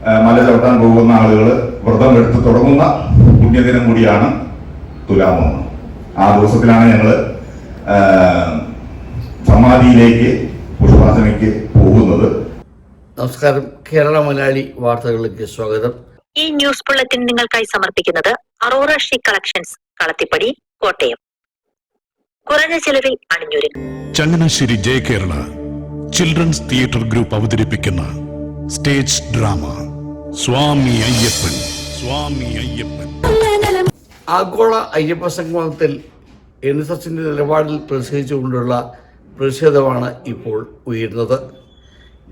മല ചവിട്ടാൻ പോകുന്ന ആളുകൾ വ്രതം എടുത്ത് തുടങ്ങുന്ന പുണ്യദിനം കൂടിയാണ് തുലാമോഹം. ആ ദിവസത്തിലാണ് ഞങ്ങൾ സമാധിയിലേക്ക് പുഷ്പാർച്ചനയ്ക്ക് പോകുന്നത്. നമസ്കാരം. കേരള മലയാളി വാർത്തകളിലേക്ക് സ്വാഗതം. ഈ ന്യൂസ് ബുള്ളറ്റിൻ നിങ്ങൾക്കായി സമർപ്പിക്കുന്നത് Aurora she collections Kalathipady Kottayam. കുറഞ്ഞ ചെലവിൽ അണിഞ്ഞൊരുങ്ങും. Changanassery Jayakerala children's theatre group അവതരിപ്പിക്കുന്ന സ്റ്റേജ് ഡ്രാമ. സ്വാമി അയ്യപ്പൻ സ്വാമി അയ്യപ്പൻ. ആഗോള അയ്യപ്പ സംഗമത്തിൽ എൻ എസ് എസിന്റെ നിലപാടിൽ പ്രതിഷേധിച്ചുകൊണ്ടുള്ള പ്രതിഷേധമാണ് ഇപ്പോൾ ഉയരുന്നത്.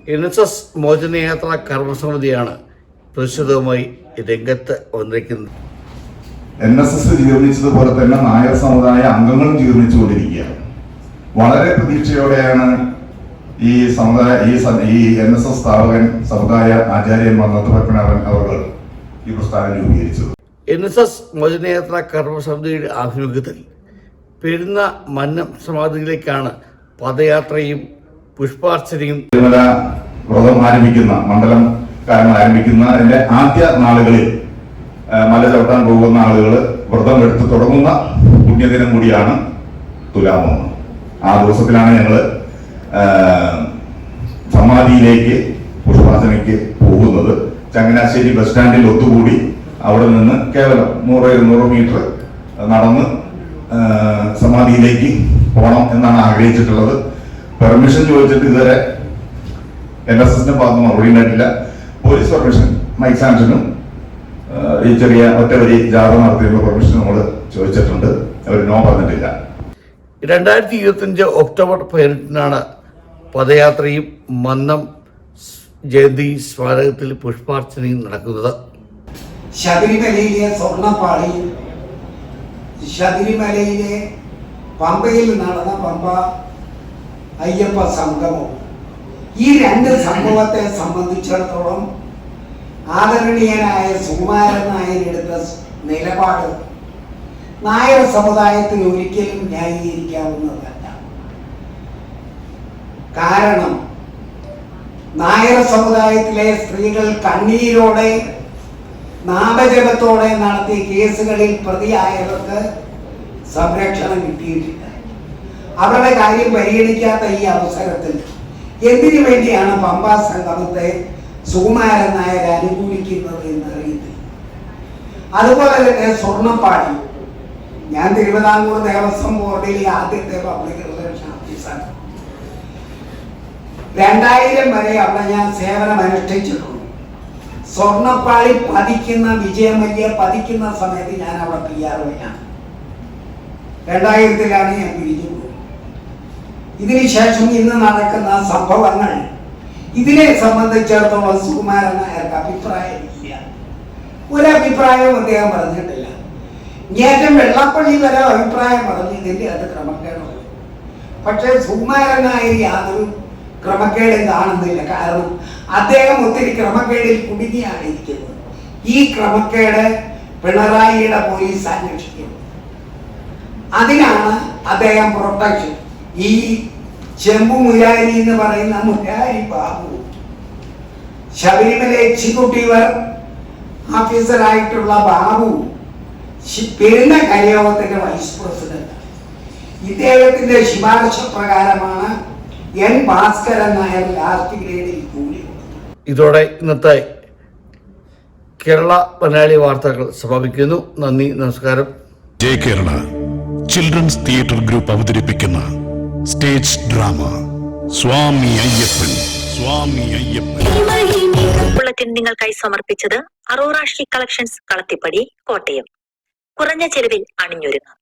എൻ എസ് എസ് മോചനയാത്ര കർമ്മസമിതിയാണ് പ്രതിഷേധവുമായി രംഗത്ത് വന്നിരിക്കുന്നത്. എൻ എസ് എസ് ജീർണിച്ചതുപോലെ തന്നെ നായർ സമുദായ അംഗങ്ങളും ജീർണിച്ചുകൊണ്ടിരിക്കുകയാണ്. വളരെ പ്രതീക്ഷയോടെയാണ് ഈ സമുദായ ഈ ഈ എൻ എസ് എസ് സ്ഥാപകൻ സമുദായ ആചാര്യൻ മന്നത്തപ്പനവൻ അവർ ഈ പ്രസ്ഥാനം രൂപീകരിച്ചത്. എൻ എസ് എസ് മോചനയാത്ര കർമ്മസമിതിയുടെ ആഭിമുഖ്യത്തിൽ പെരുന്ന മന്നം സമാധിയിലേക്കാണ് പദയാത്രയും പുഷ്പാർച്ചനയും വ്രതം ആരംഭിക്കുന്ന മണ്ഡലം കാരണം ആരംഭിക്കുന്ന അതിന്റെ ആദ്യ നാളുകളിൽ മല ചവിട്ടാൻ പോകുന്ന ആളുകൾ വ്രതം എടുത്ത് തുടങ്ങുന്ന പുണ്യദിനം കൂടിയാണ് തുലാമൊന്ന് ആ ദിവസത്തിലാണ് ഞങ്ങൾ സമാധിയിലേക്ക് പുഷ്പാർച്ചനയ്ക്ക് പോകുന്നത് ചങ്ങനാശ്ശേരി ബസ് സ്റ്റാൻഡിൽ ഒത്തുകൂടി അവിടെ നിന്ന് കേവലം നൂറ് ഇരുന്നൂറ് മീറ്റർ നടന്ന് സമാധിയിലേക്ക് പോകണം എന്നാണ് ആഗ്രഹിച്ചിട്ടുള്ളത്. പെർമിഷൻ ചോദിച്ചിട്ട് ഇതുവരെ എൻ എസ് എസിന്റെ ഭാഗത്ത് മറുപടി ഉണ്ടായിട്ടില്ല. പോലീസ് പെർമിഷൻ മൈക്ക് സാൻഷനും ഈ ചെറിയ ഒറ്റവരി ജാഥ നടത്തിയുള്ള പെർമിഷൻ നമ്മൾ ചോദിച്ചിട്ടുണ്ട്. അവർ നോ പറഞ്ഞിട്ടില്ല. രണ്ടായിരത്തി ഇരുപത്തിയഞ്ച് ഒക്ടോബർ പതിനെട്ടിനാണ് പദയാത്രയും മന്നം ജയന്തി സ്മാരകത്തിൽ പുഷ്പാർച്ചനയും നടക്കുന്നത്. ശബരിമലയിലെ സ്വർണപ്പാളിയും ശബരിമലയിലെ പമ്പയിൽ നടന്ന പമ്പ അയ്യപ്പ സംഗമവും ഈ രണ്ട് സംഭവത്തെ സംബന്ധിച്ചിടത്തോളം ആദരണീയനായ സുകുമാരൻ നായർ എടുത്ത നിലപാട് നായർ സമുദായത്തിന് ഒരിക്കലും ന്യായീകരിക്കാവുന്നതല്ല. കാരണം നായർ സമുദായത്തിലെ സ്ത്രീകൾ കണ്ണീരോടെ നാമജപത്തോടെ നടത്തിയ കേസുകളിൽ പ്രതിയായവർക്ക് സംരക്ഷണം കിട്ടിയിട്ടില്ല. അവരുടെ കാര്യം പരിഗണിക്കാത്ത ഈ അവസരത്തിൽ എന്തിനു വേണ്ടിയാണ് പമ്പാ സംഗമത്തെ സുകുമാരൻ നായർ അനുകൂലിക്കുന്നത് എന്നറിയുന്നത് അതുപോലെ തന്നെ സ്വർണപ്പാടി ഞാൻ തിരുവിതാംകൂർ ദേവസ്വം ബോർഡിലെ ആദ്യത്തെ പബ്ലിക് റിലേഷൻ ഓഫീസർ രണ്ടായിരം വരെ അവിടെ ഞാൻ സേവനം അനുഷ്ഠിച്ചിട്ടുണ്ട്. സ്വർണപ്പാളി പതിക്കുന്ന വിജയമല്യ പതിക്കുന്ന സമയത്ത് ഞാൻ അവിടെ പി ആർ ഒയാണ് രണ്ടായിരത്തിലാണ് ഞാൻ പിരിഞ്ഞു പോകുന്നത് ഇതിനുശേഷം ഇന്ന് നടക്കുന്ന സംഭവങ്ങൾ ഇതിനെ സംബന്ധിച്ചിടത്തോളം സുകുമാരൻ നായർക്ക് അഭിപ്രായമില്ല. ഒരഭിപ്രായവും അദ്ദേഹം പറഞ്ഞിട്ടില്ല. ഏറ്റവും വെള്ളപ്പള്ളി വരെ അഭിപ്രായം പറഞ്ഞു. ഇതിന്റെ അത് ക്രമക്കേടുള്ളത് പക്ഷേ സുകുമാരനായ യാതൊരു ക്രമക്കേടും കാണുന്നില്ല. കാരണം അദ്ദേഹം ഒത്തിരി ക്രമക്കേടിൽ കുടുങ്ങിയാണ് ഇരിക്കുന്നത് ഈ ക്രമക്കേട് പിണറായിയുടെ പോലീസ് അന്വേഷിക്കുന്നത് അതിനാണ് അദ്ദേഹം പ്രൊട്ടക്ഷൻ. ഈ ചെമ്പു മുരാരി എന്ന് പറയുന്ന മുരാരി ബാബു ശബരിമല എക്സിക്യൂട്ടീവ് ഓഫീസറായിട്ടുള്ള ബാബു പെരുന്ന കരയോഗത്തിന്റെ വൈസ് പ്രസിഡന്റ് ഇദ്ദേഹത്തിന്റെ ശുപാർശ പ്രകാരമാണ് എൻ ഭാസ്കരൻ നായർ ലാസ്റ്റ് ഗ്രേഡിൽ കൂലി ഇതോടെ ഇന്നത്തെ കേരള മലയാളി വാർത്തകൾ സമാപിക്കുന്നു. നന്ദി നമസ്കാരം. Jaya Kerala. Children's theatre group അവതരിപ്പിക്കുന്ന stage drama. Swami Ayyappan Swami Ayyappan. Bulletin നിങ്ങൾക്കായി സമർപ്പിച്ചത് അറോറ കളക്ഷൻസ് കളത്തിപ്പടി കോട്ടയം. കുറഞ്ഞ ചെലവിൽ അണിഞ്ഞൊരുങ്ങും.